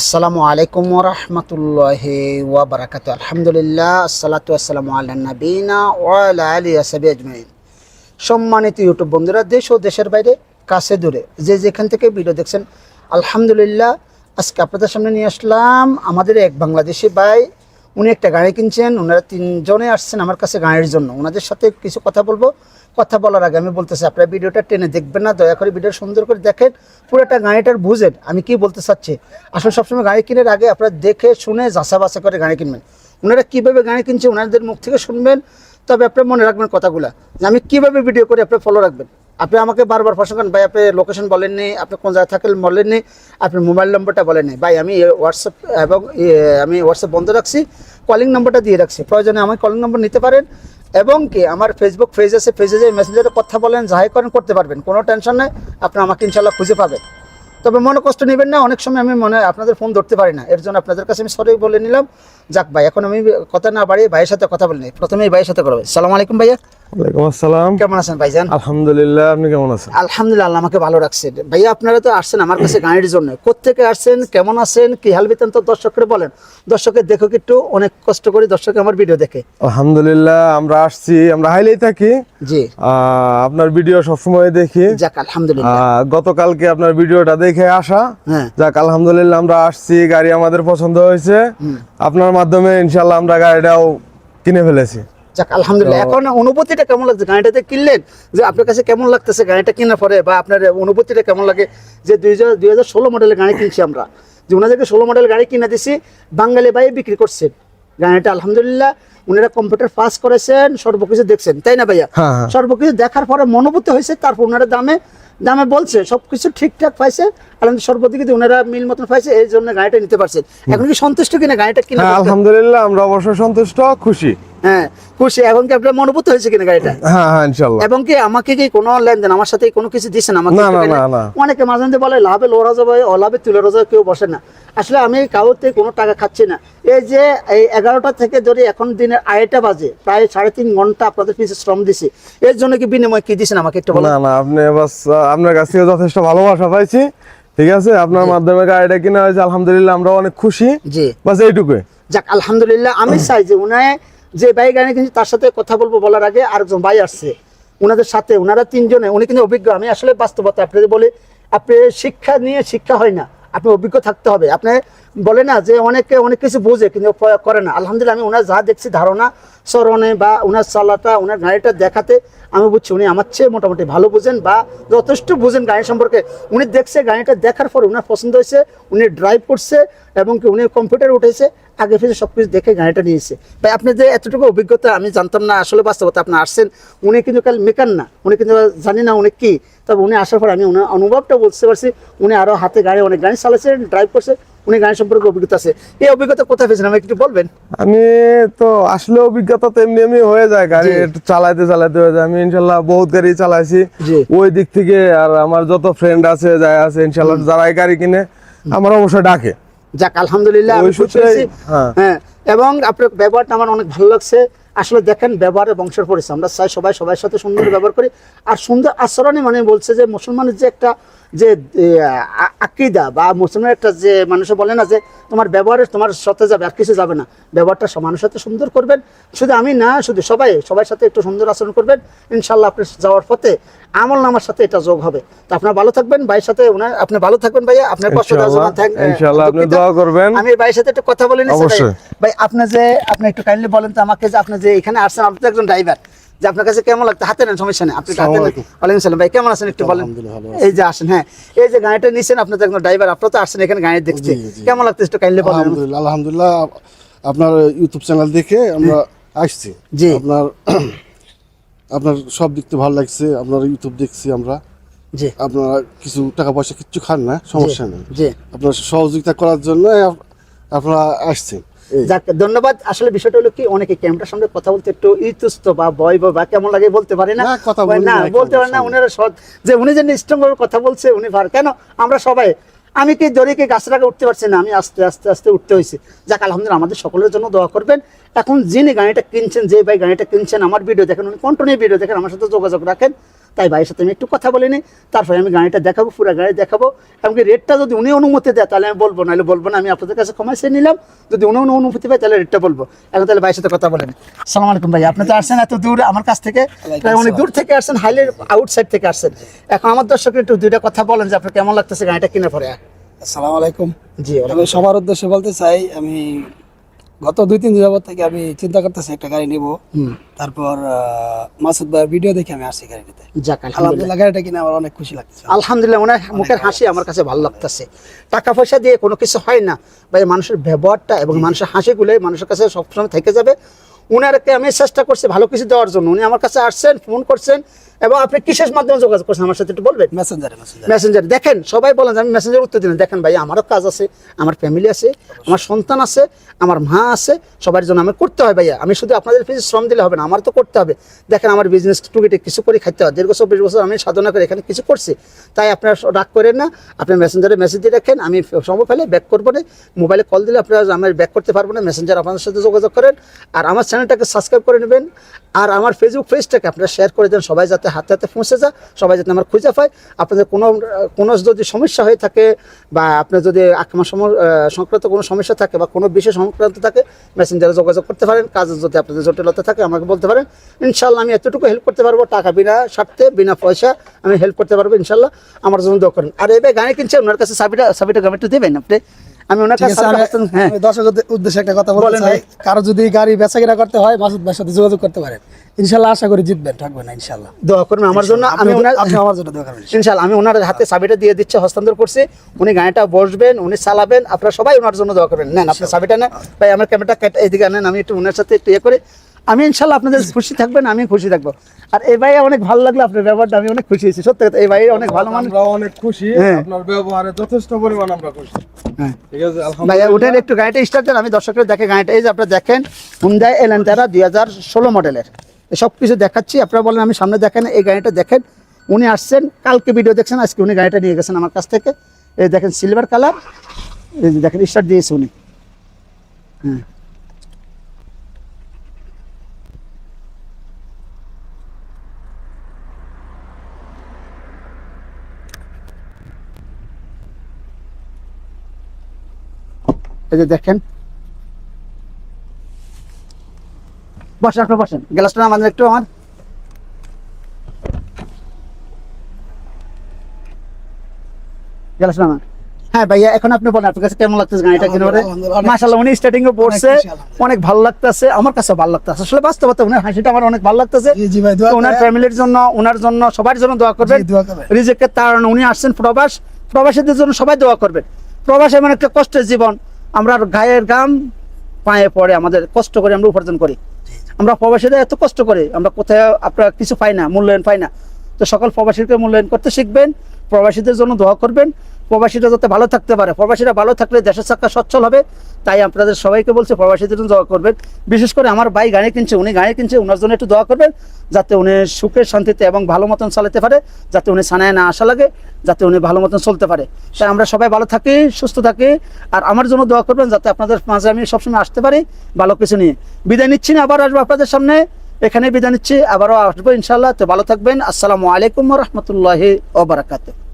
আসসালামু আলাইকুম রহমতুল্লাহ ওবরাকাত আলহামদুলিল্লাহ, আসসালাতু আসসালামু আল্লাহ নবীনা ওয়ালা আলী আসাবি আজমাইন। সম্মানিত ইউটিউব বন্ধুরা, দেশ ও দেশের বাইরে, কাছে দূরে, যে যেখান থেকে ভিডিও দেখছেন, আলহামদুলিল্লাহ, আজকে আপনাদের সামনে নিয়ে আসলাম আমাদের এক বাংলাদেশি ভাই উনি একটা গাড়ি কিনছেন ওনারা তিনজনে আসছেন আমার কাছে গাড়ির জন্য। ওনাদের সাথে কিছু কথা বলব। কথা বলার আগে আমি বলতেছি, আপনারা ভিডিওটা টেনে দেখবেন না, দয়া করে ভিডিও সুন্দর করে দেখেন। পুরোটা গাড়িটার বুঝেন, আমি কি বলতে চাচ্ছি। আসলে সবসময় গাড়ি কেনার আগে আপনারা দেখে শুনে যাচা বাছা করে গাড়ি কিনবেন। ওনারা কীভাবে গাড়ি কিনছে ওনাদের মুখ থেকে শুনবেন। তবে আপনারা মনে রাখবেন কথাগুলো আমি কীভাবে ভিডিও করে আপনি ফলো রাখবেন। আপনি আমাকে বারবার প্রশ্ন করেন, ভাই, আপনি লোকেশন বলেননি, আপনি কোন জায়গায় থাকেন বলেননি, আপনি মোবাইল নম্বরটা বলেননি। ভাই, আমি হোয়াটসঅ্যাপ এবং আমি হোয়াটসঅ্যাপ বন্ধ রাখছি কলিং নম্বরটা দিয়ে রাখছি। প্রয়োজনে আমার কলিং নম্বর নিতে পারেন এবং কি, আমার ফেসবুক পেজ আছে পেজে যে মেসেঞ্জারে কথা বলেন, যাই করেন, করতে পারবেন। কোনো টেনশন নেই, আপনি আমাকে ইনশাল্লাহ খুঁজে পাবেন। তবে মনে কষ্ট নেবেন না, অনেক সময় আমি মনে, আপনাদের ফোন ধরতে পারি না। এর জন্য আপনাদের কাছে আমি সরি বলে নিলাম। যাক ভাই, এখন আমি কথা না বাড়িয়ে ভাইয়ের সাথে কথা বলে প্রথমেই ভাইয়ের সাথে করব সালাম আলাইকুম ভাইয়া। ওয়ালাইকুম আসসালাম। কেমন আছেন ভাইজান? আলহামদুলিল্লাহ আপনি কেমন আছেন? আলহামদুলিল্লাহ আল্লাহ আমাকে ভালো রাখছে। ভাইয়া আপনারা তো আসছেন আমার কাছে গাড়ির জন্য। কোথেকে আসছেন? কেমন আছেন? কি হাল বেতন তো দর্শককে বলেন। দর্শকের দেখো একটু অনেক কষ্ট করে দর্শকে আমার ভিডিও দেখে। আলহামদুলিল্লাহ আমরা আসছি আমরা হাইলেই থাকি। জি। আপনার ভিডিও সবসময় দেখি। যাক আলহামদুলিল্লাহ। গতকালকে আপনার ভিডিওটা দেখে আসা। হ্যাঁ। যাক আলহামদুলিল্লাহ আমরা আসছি গাড়ি আমাদের পছন্দ হয়েছে। আপনার মাধ্যমে ইনশাল্লাহ আমরা গাড়িটাও কিনে ফেলেছি। যাক আলহামদুলিল্লাহ। এখন অনুভূতিটা কেমন লাগছে? গাড়িটাতে কিনলেন যে আপনার কাছে কেমন লাগতেছে? গাড়িটা কেনার পরে বা আপনার অনুভূতিটা কেমন লাগে? যে দুই হাজার দুই হাজার ষোলো মডেলের গাড়ি কিনছি আমরা। যে ওনাদেরকে ষোলো মডেল গাড়ি কিনে দিছি বাঙালি ভাই বিক্রি করছেন। গাড়িটা আলহামদুলিল্লাহ উনারা কম্পিউটার পাস করেছেন সর্বকিছু দেখছেন। তাই না ভাইয়া? হ্যাঁ হ্যাঁ। সর্বকিছু দেখার পরে মনোভূতি হয়েছে তারপর ওনারা দামে দামে বলছে সবকিছু ঠিকঠাক পাইছে আলহামদুলিল্লাহ সর্বদিকে ওনারা মিল মতন পাইছে এই জন্য গাড়িটা নিতে পারছেন এখন কি সন্তুষ্ট কিনা গাড়িটা কিনে হ্যাঁ আলহামদুলিল্লাহ আমরা অবশ্যই সন্তুষ্ট খুশি। হ্যাঁ খুশি। এখন কি আপনার মনোভূত হয়েছে কিনা গাড়িটা? হ্যাঁ হ্যাঁ এবং কি আমাকে কি কোনো লেনদেন আমার সাথে কোনো কিছু দিচ্ছেন আমাকে? না, না, না। অনেকে মাঝে মধ্যে বলে লাভে লোরা যাবে অলাভে তুলে যাবে কেউ বসে না। আসলে আমি কাউতে কোনো টাকা খাচ্ছি না। এই যে এই এগারোটা থেকে ধরে এখন দিনের আড়াইটা বাজে প্রায় সাড়ে তিন ঘণ্টা আপনাদের পিছিয়ে শ্রম দিছি। এর জন্য কি বিনিময় কি দিচ্ছেন আমাকে একটু বলেন? না না আপনি বাস আপনার কাছ থেকে যথেষ্ট ভালোবাসা পাইছি ঠিক আছে? আপনার মাধ্যমে গাড়িটা কিনা হয়েছে আলহামদুলিল্লাহ আমরা অনেক খুশি। জি। বাস এইটুকুই। যাক আলহামদুলিল্লাহ আমি চাই যে উনায় যে ভাই গাড়ি কিন্তু তার সাথে কথা বলব বলার আগে আরেকজন ভাই আসছে। ওনাদের সাথে ওনারা তিনজনে উনি কিন্তু অভিজ্ঞ। আমি আসলে বাস্তবতা আপনাদের বলি আপনি শিক্ষা নিয়ে শিক্ষা হয় না আপনি অভিজ্ঞ থাকতে হবে। আপনি বলে না যে অনেকে অনেক কিছু বোঝে কিন্তু প্রয়োগ করে না। আলহামদুলিল্লাহ আমি ওনার যা দেখছি ধারণা স্মরণে বা ওনার চালাটা ওনার গাড়িটা দেখাতে আমি বুঝছি উনি আমার চেয়ে মোটামুটি ভালো বুঝেন বা যথেষ্ট বুঝেন গাড়ি সম্পর্কে। উনি দেখছে গাড়িটা দেখার পর ওনার পছন্দ হয়েছে, উনি ড্রাইভ করছে এবং কি উনি কম্পিউটার উঠেছে আগে ফিরে সব কিছু দেখে গাড়িটা নিয়েছে। ভাই, আপনি যে এতটুকু অভিজ্ঞতা আমি জানতাম না, আসলে বাস্তবতা আপনি আসছেন, উনি কিন্তু কাল মেকান না, উনি কিন্তু জানি না উনি কী। তবে উনি আসার পর আমি ওনার অনুভবটা বলতে পারছি, উনি আরও হাতে গাড়ি, অনেক গাড়ি চালাচ্ছেন ড্রাইভ করছে উনি গাড়ি সম্পর্কে অভিজ্ঞতা আছে। এই অভিজ্ঞতা কোথায় পেয়েছেন? আমাকে একটু বলবেন। আমি তো আসলে অভিজ্ঞতা তো এমনি এমনি হয়ে যায় গাড়ি চালাইতে চালাইতে হয়ে যায়। আমি ইনশাল্লাহ বহুত গাড়ি চালাইছি। ওই দিক থেকে আর আমার যত ফ্রেন্ড আছে আছে ইনশাল্লাহ যারা এই গাড়ি কিনে আমার অবশ্যই ডাকে। যাক আলহামদুলিল্লাহ হ্যাঁ। হ্যাঁ এবং আপনার ব্যবহারটা আমার অনেক ভালো লাগছে। আসলে দেখেন ব্যবহারে বংশের পরিচয়। আমরা চাই সবাই সবার সাথে সুন্দর ব্যবহার করি। আর সুন্দর আচরণে মানে বলছে যে মুসলমানের যে একটা যে আকিদা বা মুসলমানের একটা যে মানুষে বলে না যে তোমার ব্যবহারে তোমার সাথে যাবে আর কিছু যাবে না। ব্যবহারটা সব মানুষের সাথে সুন্দর করবেন। শুধু আমি না শুধু সবাই সবার সাথে একটু সুন্দর আচরণ করবেন। ইনশাল্লাহ আপনি যাওয়ার পথে আমল নামার সাথে এটা যোগ হবে। তো আপনার ভালো থাকবেন ভাইয়ের সাথে ওনার আপনি ভালো থাকবেন ভাইয়া আপনার কষ্ট ইনশাআল্লাহ, আপনি দোয়া করবেন। আমি ভাইয়ের সাথে একটু কথা বলে নিচ্ছি ভাই। আপনি যে আপনি একটু কাইন্ডলি বলেন তো আমাকে যে আপনি যে এখানে আসছেন আপনি একজন ড্রাইভার যে আপনার কাছে কেমন লাগতো? হাতে নেন সমস্যা নেই। আপনি হাতে নেন। ওয়ালাইকুম সালাম। ভাই কেমন আছেন একটু বলেন? এই যে আসেন হ্যাঁ। এই যে গাড়িটা নিছেন আপনি তো একজন ড্রাইভার আপনি তো আসছেন এখানে গাড়ি দেখতে। জি। কেমন লাগতো একটু কাইন্ডলি বলেন। আলহামদুলিল্লাহ আলহামদুলিল্লাহ আপনার ইউটিউব চ্যানেল দেখে আমরা আসছি। জি। আপনার আপনার সব দেখতে ভালো লাগছে আপনার ইউটিউব দেখছি আমরা। জি। আপনারা কিছু টাকা পয়সা কিচ্ছু খান না সমস্যা নেই। জি। আপনার সহযোগিতা করার জন্য আপনারা আসছেন। যাক ধন্যবাদ। আসলে বিষয়টা হলো কি অনেকে ক্যামেরার সামনে কথা বলতে একটু ইতুস্ত বা ভয় বা কেমন লাগে বলতে পারে না। কথা না বলতে পারে না উনারা সৎ। যে উনি যে স্ট্রং ভাবে কথা বলছে উনি ভার। কেন? আমরা সবাই আমি কি দড়ি কি গাছটাকে উঠতে পারছি না? আমি আস্তে আস্তে আস্তে উঠতে হয়েছে। যাক আলহামদুলিল্লাহ আমাদের সকলের জন্য দোয়া করবেন। এখন যিনি গাড়িটা কিনছেন যে ভাই গাড়িটা কিনছেন আমার ভিডিও দেখেন উনি কন্টিনিউ ভিডিও দেখেন আমার সাথে যোগাযোগ রাখেন। তাই ভাইয়ের সাথে আমি একটু কথা বলে নিই তারপরে আমি গাড়িটা দেখাবো পুরো গাড়ি দেখাবো। এমনকি রেটটা যদি উনি অনুমতি দেয় তাহলে আমি বলব নাহলে বলব না আমি আপনাদের কাছে কমাইছে নিলাম। যদি উনি অনুমতি পায় তাহলে রেটটা বলব। এখন তাহলে ভাইয়ের সাথে কথা বলেন সালাম আলাইকুম ভাই আপনি তো আসছেন এত দূর আমার কাছ থেকে। অনেক দূর থেকে আসছেন হাইলের আউটসাইড থেকে আসছেন। এখন আমার দর্শকের একটু দুইটা কথা বলেন যে আপনার কেমন লাগতেছে গাড়িটা কিনে পরে। আসসালামু আলাইকুম। জি আমি সবার উদ্দেশ্যে বলতে চাই আমি গত দুই তিন দিন যাবত থেকে আমি চিন্তা করতেছি একটা গাড়ি নিব। তারপর মাসুদ ভাইয়ের ভিডিও দেখে আমি আসছি গাড়ি নিতে আলহামদুলিল্লাহ। আলহামদুলিল্লাহ গাড়িটা কিনে আমার অনেক খুশি লাগতেছে। আলহামদুলিল্লাহ ওনার মুখের হাসি আমার কাছে ভালো লাগতেছে। টাকা পয়সা দিয়ে কোনো কিছু হয় না। ভাই মানুষের ব্যবহারটা এবং মানুষের হাসিগুলোই মানুষের কাছে সবসময় থেকে যাবে। উনারকে আমি চেষ্টা করছি ভালো কিছু দেওয়ার জন্য। উনি আমার কাছে আসছেন ফোন করছেন এবং আপনি কিসের মাধ্যমে যোগাযোগ করছেন আমার সাথে একটু বলবেন? মেসেঞ্জারে মেসেঞ্জারে দেখেন সবাই বলেন যে আমি মেসেঞ্জার উত্তর দিন দেখেন ভাই আমারও কাজ আছে আমার ফ্যামিলি আছে আমার সন্তান আছে আমার মা আছে সবার জন্য আমার করতে হয় ভাইয়া। আমি শুধু আপনাদের ফিজে শ্রম দিলে হবে না আমার তো করতে হবে। দেখেন আমার বিজনেস টুকিটে কিছু করে খাইতে হয়। দীর্ঘ চব্বিশ বছর আমি সাধনা করে এখানে কিছু করছি। তাই আপনারা রাগ করেন না আপনি মেসেঞ্জারে মেসেজ দিয়ে রাখেন আমি সময় ফেলে ব্যাক করব না। মোবাইলে কল দিলে আপনারা আমি ব্যাক করতে পারব না মেসেঞ্জার আপনাদের সাথে যোগাযোগ করেন। আর আমার চ্যানেলটাকে সাবস্ক্রাইব করে নেবেন। আর আমার ফেসবুক পেজটাকে আপনারা শেয়ার করে দেন। সবাই যাতে হাতে হাতে পৌঁছে যায় সবাই যাতে আমার খুঁজে পায়। আপনাদের কোনো কোনো যদি সমস্যা হয়ে থাকে বা আপনার যদি আহ, সংক্রান্ত কোনো সমস্যা থাকে বা কোনো বিষয় সংক্রান্ত থাকে মেসেঞ্জারে যোগাযোগ করতে পারেন। কাজে যদি আপনাদের জটিলতা থাকে আমাকে বলতে পারেন। ইনশাল্লাহ আমি এতটুকু হেল্প করতে পারব টাকা বিনা স্বার্থে বিনা পয়সা আমি হেল্প করতে পারব ইনশাল্লাহ আমার জন্য দোয়া করেন। আর এবার গাড়ি কিনছে ওনার কাছে সাবিটা সাবিটা গাড়ি দেবেন আপনি? আমি ওনার কাছে হ্যাঁ। দর্শকদের উদ্দেশ্যে একটা কথা বলতে চাই। কারও যদি গাড়ি বেচা কিনা করতে হয় মাসুদ ভাইয়ের সাথে যোগাযোগ করতে পারেন। ইনশাল্লাহ আশা করি জিতবেন না ইনশাল্লাহ। দোয়া করবেন আমার জন্য। আমি আপনি ওনার আপনি আমার জন্য দোয়া করবেন ইনশাল্লাহ। আমি ওনার হাতে চাবিটা দিয়ে দিচ্ছি হস্তান্তর করছি। উনি গাড়িটা বসবেন উনি চালাবেন। আপনারা সবাই ওনার জন্য দোয়া করবেন। নেন আপনার চাবিটা নেন। ভাই আমার ক্যামেরাটা কেটে এদিকে আনেন আমি একটু ওনার সাথে একটু ইয়ে করে। আমি ইনশাল্লাহ আপনাদের খুশি থাকবেন আমি খুশি থাকব। আর এই ভাই অনেক ভালো লাগল আপনার ব্যাপারটা আমি অনেক খুশি হয়েছি। সত্যি কথা এই ভাই অনেক ভালো মানুষ। অনেক খুশি হ্যাঁ। আপনার ব্যবহারে যথেষ্ট পরিমাণ আমরা খুশি। হ্যাঁ। ভাইয়া উঠেন একটু গাড়িটা স্টার্ট দেন আমি দর্শকের দেখে গাড়িটা এই যে আপনারা দেখেন হুন্ডাই এলেন্টারা দুই হাজার ষোলো মডেলের সব কিছু দেখাচ্ছি আপনারা বলেন আমি সামনে দেখেন এই গাড়িটা দেখেন উনি আসছেন কালকে ভিডিও দেখছেন আজকে উনি গাড়িটা নিয়ে গেছেন আমার কাছ থেকে। এই দেখেন সিলভার কালার দেখেন স্টার্ট দিয়েছে উনি। হ্যাঁ। এই যে দেখেন। বসেন আপনি বসেন। গ্লাসটা আমাদের একটু আমার। গ্লাসটা আমার হ্যাঁ ভাইয়া এখন আপনি বলেন আপনার কাছে কেমন লাগতেছে গাড়িটা কিনে পরে মাশাআল্লাহ উনি স্টার্টিং এ পড়ছে অনেক ভালো লাগতেছে আমার কাছে ভালো লাগতেছে। আসলে বাস্তবতা উনার হাসিটা আমার অনেক ভালো লাগতেছে। জি, জি ভাই, দোয়া ওনার ফ্যামিলির জন্য ওনার জন্য সবার জন্য দোয়া করবেন। রিজেকের তার উনি আসছেন প্রবাস। প্রবাসীদের জন্য সবাই দোয়া করবেন। প্রবাস এমন একটা কষ্টের জীবন। আমরা গায়ের গাম পায়ে পড়ে, আমাদের কষ্ট করে আমরা উপার্জন করি। আমরা প্রবাসীরা এত কষ্ট করে, আমরা কোথায় আপনার কিছু পাই না, মূল্যায়ন পাই না। তো সকল প্রবাসীকে মূল্যায়ন করতে শিখবেন, প্রবাসীদের জন্য দোয়া করবেন। প্রবাসীরা যাতে ভালো থাকতে পারে। প্রবাসীরা ভালো থাকলে দেশের চাকা সচ্ছল হবে, তাই আপনাদের সবাইকে বলছে প্রবাসীদের জন্য দোয়া করবেন। বিশেষ করে আমার ভাই গাড়ি কিনছে, উনি গাড়ি কিনছে ওনার জন্য একটু দোয়া করবেন, যাতে উনি সুখে, শান্তিতে এবং ভালো মতন চালাতে পারে, যাতে উনি সানায় না আসা লাগে, যাতে উনি ভালো মতন চলতে পারে। তাই আমরা সবাই ভালো থাকি, সুস্থ থাকি, আর আমার জন্য দোয়া করবেন যাতে আপনাদের মাঝে আমি সবসময় আসতে পারি, ভালো কিছু নিয়ে। বিদায় নিচ্ছি না, আবার আসব আপনাদের সামনে। এখানে বিদায় নিচ্ছি, আবারও আসব ইনশাল্লাহ তো ভালো থাকবেন। আসসালামু আলাইকুম রহমতুল্লাহি ওবরাকাতুহ